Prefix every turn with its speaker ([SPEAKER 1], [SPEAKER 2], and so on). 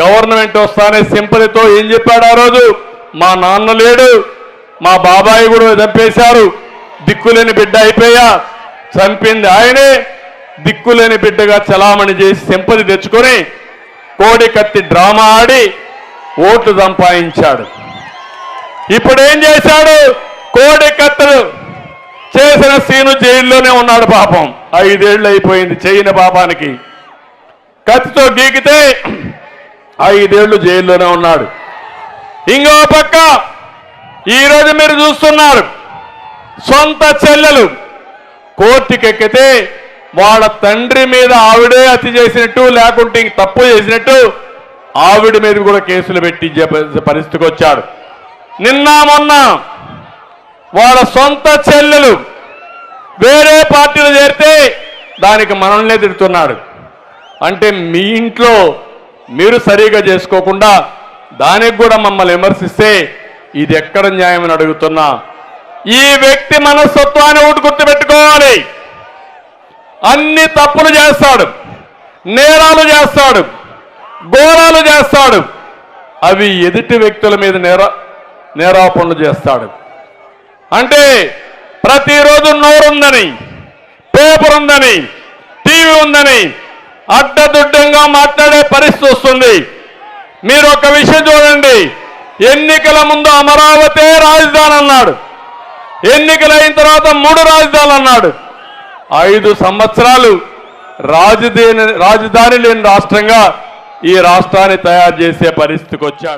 [SPEAKER 1] Government వస్తానే సింపతితో ఏం చెప్పాడు ఆ రోజు? మా నాన్న లేడు మా బాబాయి కూడా చంపేశారు. దిక్కులేని బిడ్డ అయిపోయా. చంపింది ఆయనే. దిక్కులేని బిడ్డగా చలామణి చేసి సింపతి తెచ్చుకొని కోడి కత్తి డ్రామా ఆడి ఓట్లు సంపాదించాడు. ఇప్పుడు ఏం చేశాడు? కోడి కత్తలు చేసిన సీను జైల్లోనే ఉన్నాడు పాపం. ఐదేళ్ళు అయిపోయింది చేయని పాపానికి. కత్తితో గీకితే ఐదేళ్ళు జైల్లోనే ఉన్నాడు. ఇంకో పక్క ఈరోజు మీరు చూస్తున్నారు సొంత చెల్లెలు కోర్టుకెక్కితే వాళ్ళ తండ్రి మీద ఆవిడే హత్య చేసినట్టు లేకుంటే ఇంక తప్పు చేసినట్టు ఆవిడ మీద కూడా కేసులు పెట్టి పరిస్థితికి వచ్చాడు. నిన్న మొన్న వాళ్ళ సొంత చెల్లెలు వేరే పార్టీలు చేరితే దానికి మనల్నే తిడుతున్నాడు. అంటే మీ ఇంట్లో మీరు సరిగా చేసుకోకుండా దానికి కూడా మమ్మల్ని విమర్శిస్తే ఇది ఎక్కడ న్యాయమని అడుగుతున్నా. ఈ వ్యక్తి మనస్తత్వాన్ని ఒకటి గుర్తుపెట్టుకోవాలి. అన్ని తప్పులు చేస్తాడు. నేరాలు చేస్తాడు. ఘోరాలు చేస్తాడు. అవి ఎదుటి వ్యక్తుల మీద నేర నేరాపణలు చేస్తాడు. అంటే ప్రతిరోజు నోరుందని పేపర్ ఉందని టీవీ ఉందని అడ్డదుడ్డంగా మాట్లాడే పరిస్థితి వస్తుంది. మీరు ఒక విషయం చూడండి. ఎన్నికల ముందు అమరావతే రాజధాని అన్నాడు. ఎన్నికలైన తర్వాత మూడు రాజధానులు అన్నాడు. ఐదు సంవత్సరాలు రాజధాని రాజధాని లేని రాష్ట్రంగా ఈ రాష్ట్రాన్ని తయారు చేసే పరిస్థితికి వచ్చాడు.